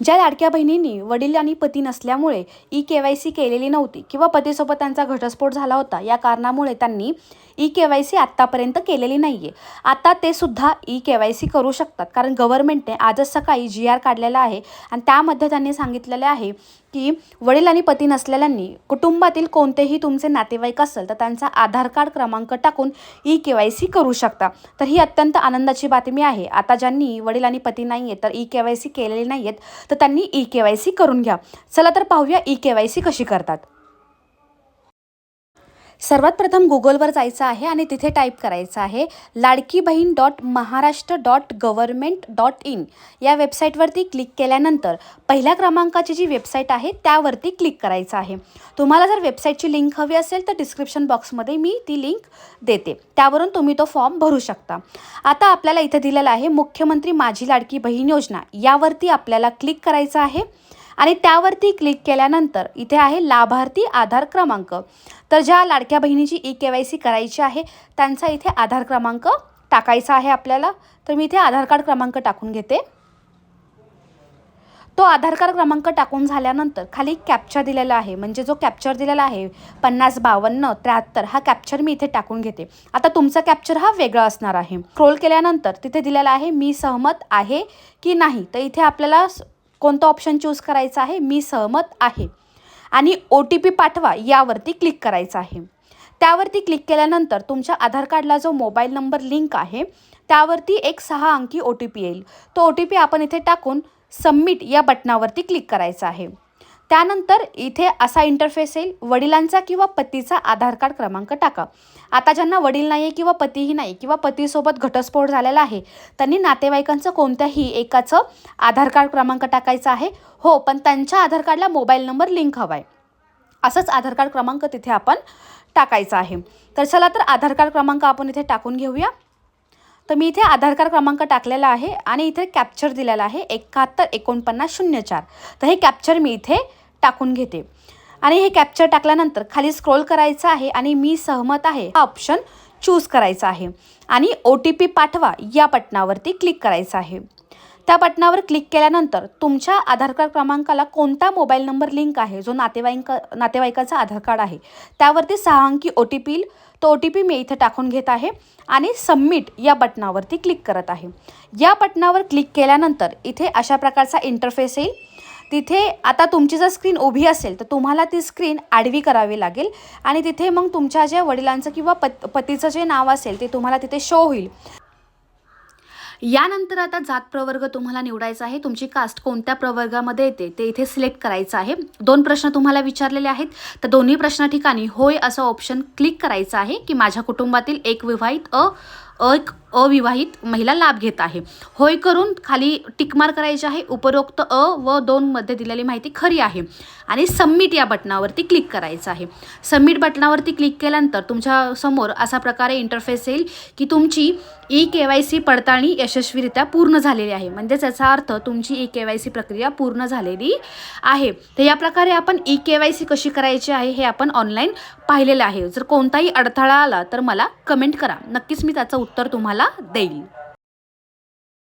ज्या लाडक्या बहिणींनी वडील आणि पती नसल्यामुळे ई के वाय सी केलेली नव्हती किंवा पतीसोबत त्यांचा घटस्फोट झाला होता या कारणामुळे त्यांनी ई के वाय सी आत्तापर्यंत केलेली नाही आहे आता ते सुद्धा ई के वाय सी करू शकतात कारण गव्हर्नमेंटने आजच सकाळी जी आर काढलेला आहे आणि त्यामध्ये त्यांनी सांगितलेले आहे की वडील आणि पती नसलेल्यांनी कुटुंबातील कोणतेही तुमचे नातेवाईक असेल तर त्यांचा आधार कार्ड क्रमांक टाकून ई के वाय सी करू शकता. तर ही अत्यंत आनंदाची बातमी आहे. आता ज्यांनी वडील आणि पती नाही आहेत तर ई के वाय सी केलेली नाही आहेत तर त्यांनी ई के वाय सी करून घ्या. चला तर पाहूया ई के वाय सी कशी करतात. सर्वात प्रथम गुगलवर जायचं आहे आणि तिथे टाईप करायचं आहे Ladki Bahin dot Maharashtra dot government dot in. या वेबसाईटवरती क्लिक केल्यानंतर पहिल्या क्रमांकाची जी वेबसाईट आहे त्यावरती क्लिक करायचं आहे. तुम्हाला जर वेबसाईटची लिंक हवी असेल तर डिस्क्रिप्शन बॉक्समध्ये मी ती लिंक देते. त्यावरून तुम्ही तो फॉर्म भरू शकता. आता आपल्याला इथे दिलेला आहे मुख्यमंत्री माझी लाडकी बहीण योजना. यावरती आपल्याला क्लिक करायचं आहे. आणि त्यावरती क्लिक केल्यानंतर इथे आहे लाभार्थी आधार क्रमांक. तर ज्या लाडक्या बहिणीची ई के वाय सी करायची आहे त्यांचा इथे आधार क्रमांक टाकायचा आहे आपल्याला. तर मी इथे आधार कार्ड क्रमांक टाकून घेते. तो आधार कार्ड क्रमांक टाकून झाल्यानंतर खाली कॅप्चर दिलेला आहे. म्हणजे जो कॅप्चर दिलेला आहे पन्नास बावन्न त्र्याहत्तर हा कॅप्चर मी इथे टाकून घेते. आता तुमचा कॅप्चर हा वेगळा असणार आहे. स्क्रोल केल्यानंतर तिथे दिलेला आहे मी सहमत आहे की नाही. तर इथे आपल्याला कोणतं ऑप्शन चूज करायचं आहे? मी सहमत आहे. आणि ओ टी पी पाठवा यावरती क्लिक करायचं आहे. त्यावरती क्लिक केल्यानंतर तुमच्या आधार कार्डला जो मोबाईल नंबर लिंक आहे त्यावरती एक सहा अंकी ओ टी पी येईल. तो ओ टी पी आपण इथे टाकून सबमिट या बटनावरती क्लिक करायचं आहे. त्यानंतर इथे असा इंटरफेस येईल. वडिलांचा किंवा पतीचा आधार कार्ड क्रमांक टाका. आता ज्यांना वडील नाही आहे किंवा पतीही नाही किंवा पतीसोबत घटस्फोट झालेला आहे त्यांनी नातेवाईकांचं कोणत्याही एकाचं आधार कार्ड क्रमांक टाकायचा आहे. हो पण त्यांच्या आधार कार्डला मोबाईल नंबर लिंक हवा आहे असंच आधार कार्ड क्रमांक तिथे आपण टाकायचा आहे. तर चला तर आधार कार्ड क्रमांक आपण इथे टाकून घेऊया. तर मी इथे आधार कार्ड क्रमांक टाकलेला आहे आणि इथे कॅप्चर दिलेला आहे एकाहत्तर एकोणपन्नास शून्य चार. तर हे कॅप्चर मी इथे टाकून घेते. आणि हे कॅप्चर टाकल्यानंतर खाली स्क्रोल करायचं आहे आणि मी सहमत आहे. हा ऑप्शन चूज करायचा आहे. आणि ओ टी पी पाठवा या बटनावरती क्लिक करायचं आहे. त्या बटनावर क्लिक केल्यानंतर तुमच्या आधार कार्ड क्रमांकाला कोणता मोबाईल नंबर लिंक आहे? जो नातेवाईक नातेवाईकाचा आधार कार्ड आहे. त्यावरती सहा अंकी ओ टी पी तो ओ टी पी मी इथे टाकून घेत आहे आणि सबमिट या बटनावरती क्लिक करत आहे. या बटनावर क्लिक केल्यानंतर इथे अशा प्रकारचा इंटरफेस येईल. तिथे आता तुमची जर स्क्रीन उभी असेल तर तुम्हाला ती स्क्रीन आडवी करावी लागेल आणि तिथे मग तुमच्या ज्या वडिलांचं किंवा पत पतीचं जे नाव असेल ते तुम्हाला तिथे शो होईल. यानंतर आता जात प्रवर्ग तुम्हाला निवडायचा आहे. तुमची कास्ट कोणत्या प्रवर्गामध्ये येते ते इथे सिलेक्ट करायचं आहे. दोन प्रश्न तुम्हाला विचारलेले आहेत. तर दोन्ही प्रश्न ठिकाणी होय असं ऑप्शन क्लिक करायचं आहे की माझ्या कुटुंबातील एक विवाहित अ एक अविवाहित महिला लाभ घेत आहे. होय करून खाली टिकमार करायची आहे. उपरोक्त अ व दोनमध्ये दिलेली माहिती खरी आहे. आणि सबमिट या बटनावरती क्लिक करायचं आहे. सबमिट बटनावरती क्लिक केल्यानंतर तुमच्यासमोर असा प्रकारे इंटरफेस येईल की तुमची ई के वाय सी पडताळणी यशस्वीरित्या पूर्ण झालेली आहे. म्हणजेच याचा अर्थ तुमची ई के वाय सी प्रक्रिया पूर्ण झालेली आहे. तर या प्रकारे आपण ई के वाय सी कशी करायची आहे हे आपण ऑनलाईन पाहिलेलं आहे. जर कोणताही अडथळा आला तर मला कमेंट करा. नक्कीच मी त्याचं उत्तर तुम्हाला देईल.